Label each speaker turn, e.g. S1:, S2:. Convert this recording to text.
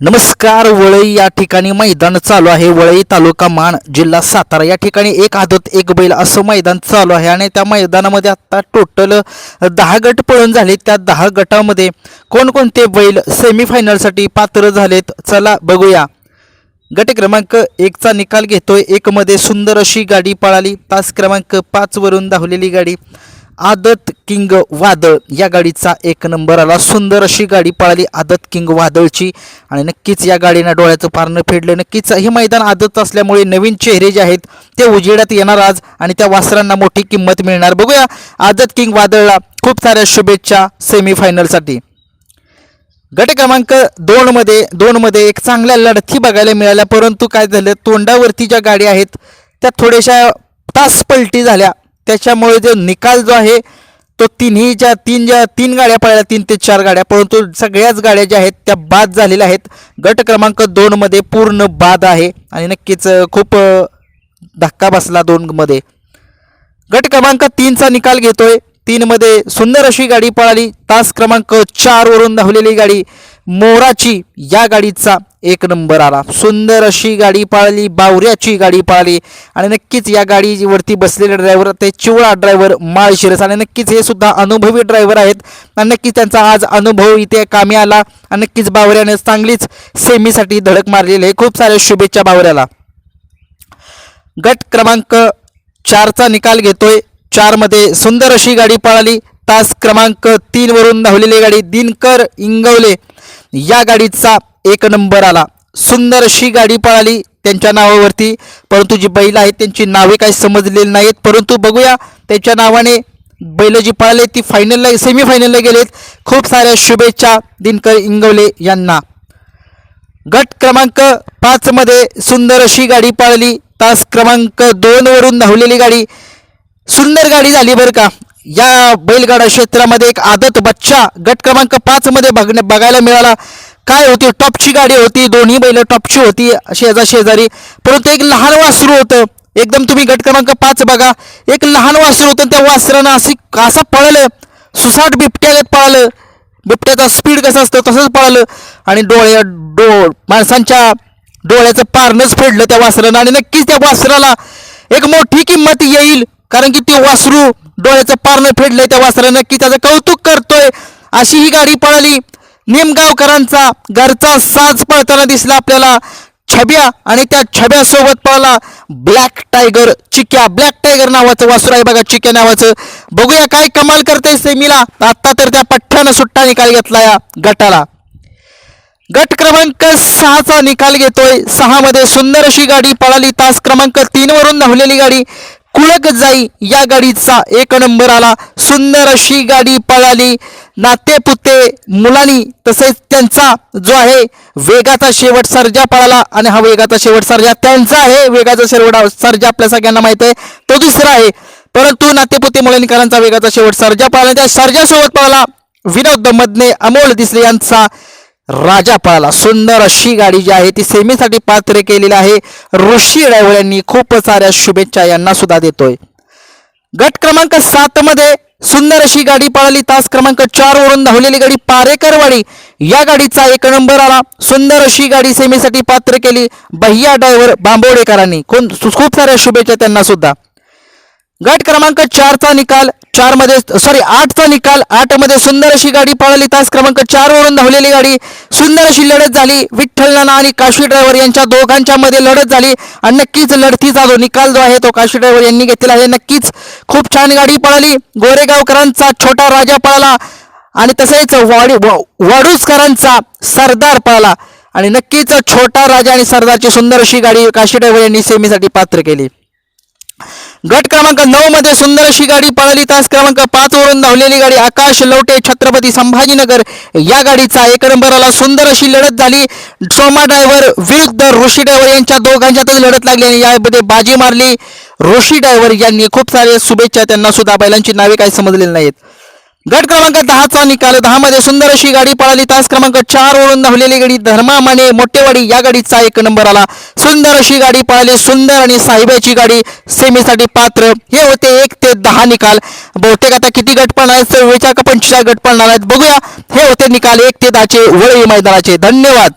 S1: नमस्कार वळई या ठिकाणी मैदान चालू आहे. वळई तालुका मान जिल्हा सातारा. या ठिकाणी एक आदत एक बैल असं मैदान चालू आहे आणि त्या मैदानामध्ये आता टोटल दहा गट पळून झाले. त्या दहा गटामध्ये कोणकोणते बैल सेमीफायनलसाठी पात्र झालेत? चला बघूया. गट क्रमांक एकचा निकाल घेतोय. एकमध्ये सुंदर अशी गाडी पळाली. तास क्रमांक पाचवरून धावलेली गाडी. आदत किंग वादळ या गाडीचा एक नंबर आला. सुंदर अशी गाडी पळाली आदत किंग वादळची. आणि नक्कीच या गाडीनं डोळ्याचं पारणं फेडलं. नक्कीच हे मैदान आदत असल्यामुळे नवीन चेहरे जे आहेत ते उजेडात येणार आज आणि त्या वासरांना मोठी किंमत मिळणार. बघूया आदत किंग वादळला खूप साऱ्या शुभेच्छा सेमीफायनलसाठी गट क्रमांक दोनमध्ये दोनमध्ये एक चांगल्या लढती बघायला मिळाल्या. परंतु काय झालं? तोंडावरती ज्या गाड्या आहेत त्या थोड्याशा तास पलटी झाल्या. त्याच्यामुळे जो निकाल जो आहे तो तिन्ही ज्या तीन ज्या तीन गाड्या पळाल्या तीन ते चार गाड्या परंतु सगळ्याच गाड्या ज्या आहेत त्या बाद झालेल्या आहेत. गट क्रमांक दोनमध्ये पूर्ण बाद आहे आणि नक्कीच खूप धक्का बसला दोनमध्ये गट क्रमांक तीनचा निकाल घेतोय. तीनमध्ये सुंदर अशी गाडी पळाली. तास क्रमांक चारवरून धावलेली गाडी. मोराची या गाडीचा एक नंबर आला. सुंदर अशी गाडी पाळली बावऱ्याची गाडी पाळली आणि नक्कीच या गाडीवरती बसलेले ड्रायव्हर ते चिवळा ड्रायव्हर माळशिरस आणि नक्कीच हे सुद्धा अनुभवी ड्रायव्हर आहेत. आणि नक्कीच त्यांचा आज अनुभव इथे कामी आला आणि नक्कीच बावऱ्याने चांगलीच सेमीसाठी धडक मारलेली आहे. खूप साऱ्या शुभेच्छा बावऱ्याला. गट क्रमांक चारचा निकाल घेतोय. चारमध्ये सुंदर अशी गाडी पळाली. तास क्रमांक तीनवरून धावलेली गाडी दिनकर इंगवले. या गाडीचा एक नंबर आला. सुंदर अशी गाडी पळाली त्यांच्या नावावरती. परंतु जी बैल आहेत त्यांची नावे काही समजलेली नाहीत. परंतु बघूया त्यांच्या नावाने बैल जी पळाले ती फायनलला सेमीफायनलला गेलेत. खूप साऱ्या शुभेच्छा दिनकर इंगवले यांना. गट क्रमांक पाच मध्ये सुंदर अशी गाडी पळाली. तास क्रमांक दोन वरून धावलेली गाडी. सुंदर गाडी झाली बरं का. या बैलगाडा क्षेत्रामध्ये एक आदत बच्चा गट क्रमांक पाच मध्ये बघण्या बघायला मिळाला. काय होती? टॉपची गाडी होती दोन्ही बैल टॉपची होती शेजा शेजारी. परंतु एक लहान वासरू होतं. एकदम तुम्ही गट क्रमांक पाच बघा. एक लहान वासरू होतं त्या वासरानं अशी असं पळलं. सुसाट बिबट्यागत पळालं. बिबट्याचा स्पीड कसा असतो तसंच पळालं. आणि डोळ्या डो माणसांच्या डोळ्याचं पारणंच फेडलं त्या वासरानं. आणि नक्कीच त्या वासराला एक मोठी किंमत येईल. कारण की ते वासरू डोळ्याचं पारणं फेडलंय त्या वासरानं की त्याचं कौतुक करतोय. अशी ही गाडी पळाली. निमगावकरांचा घरचा साज पळताना दिसला आपल्याला. छब्या आणि त्या छब्यासोबत पळाला black tiger Chikya. Black tiger नावाचं वासुर आहे बघा चिक्या नावाचं. बघूया काय कमाल करते सेमीला. आता तर त्या पठ्ठ्यानं सुट्टा निकाल घेतला या गटाला. गट क्रमांक सहाचा निकाल घेतोय. सहामध्ये सुंदर अशी गाडी पळाली. तास क्रमांक तीन वरून धावलेली गाडी. कुळक जाई या गाडीचा एक नंबर आला. सुंदर अशी गाडी पळाली. नाते पुते मुलांनी तसेच त्यांचा जो आहे वेगाचा शेवट सर्जा पळाला आणि हा वेगाचा शेवट सर्जा त्यांचा आहे. वेगाचा शेवट सर्जा आपल्या सगळ्यांना माहीत आहे. तो दुसरा आहे. परंतु नातेपुते मुलांनीकरांचा वेगाचा शेवट सर्जा पळाला त्या सर्जासोबत पळाला. विनोद मधने अमोल दिसले यांचा राजा पळाला. सुंदर अशी गाडी जी आहे ती सेमीसाठी पात्र केलेली आहे. ऋषी ड्रायव्हर यांनी खूप साऱ्या शुभेच्छा यांना सुद्धा देतोय. गट क्रमांक सात मध्ये सुंदर अशी गाडी पळाली. तास क्रमांक चार वरून धावलेली गाडी पारेकरवाडी. या गाडीचा एक नंबर आला. सुंदर अशी गाडी सेमीसाठी पात्र केली. भैया ड्रायव्हर बांबोडेकरांनी. कोण खूप साऱ्या शुभेच्छा त्यांना सुद्धा. गट क्रमांक चारचा निकाल. चारमध्ये सॉरी आठचा निकाल आठमध्ये सुंदर अशी गाडी पळाली. तास क्रमांक चार वरून धावलेली गाडी सुंदर अशी लढत झाली. विठ्ठल नाना आणि काशी ड्रायव्हर यांच्या दोघांच्या मध्ये लढत झाली. आणि नक्कीच लढतीचा जो निकाल जो आहे तो काशी ड्रायव्हर यांनी घेतलेला आहे. नक्कीच खूप छान गाडी पळाली. गोरेगावकरांचा छोटा राजा पळाला. आणि तसेच वाडी व- सरदार पळाला. आणि नक्कीच छोटा राजा आणि सरदारची सुंदर अशी गाडी काशी ड्रायव्हर यांनी सेमीसाठी पात्र केली. गट क्रमांक नऊ मध्ये सुंदर अशी गाडी पळाली. तास क्रमांक पाच वरून धावलेली गाडी आकाश लवटे छत्रपती संभाजीनगर. या गाडीचा एक नंबरला सुंदर अशी लढत झाली. सोमा ड्रायव्हर विरुद्ध ऋषी ड्रायव्हर यांच्या दोघांच्यातच लढत लागली आणि यामध्ये बाजी मारली. ऋषी ड्रायव्हर यांनी खूप सारे शुभेच्छा त्यांना सुद्धा. बैलांची नावे काही समजलेली नाहीत. गट क्रमांक दहाचा निकाल. दहामध्ये सुंदर अशी गाडी पळाली. तास क्रमांक चार वरून धावलेली गाडी धर्मा माने मोठेवाडी या गाडीचा एक नंबर आला. सुंदर अशी गाडी पळाली. सुंदर आणि साहेबाची गाडी सेमीसाठी पात्र. हे होते एक ते दहा निकाल. बहुतेक आता किती गट पळणार आहेत? चव्वेचाळ का पंचवीस गट पळणार आहेत. बघूया. हे होते निकाल एक ते दहाचे वळी मैदानाचे. धन्यवाद.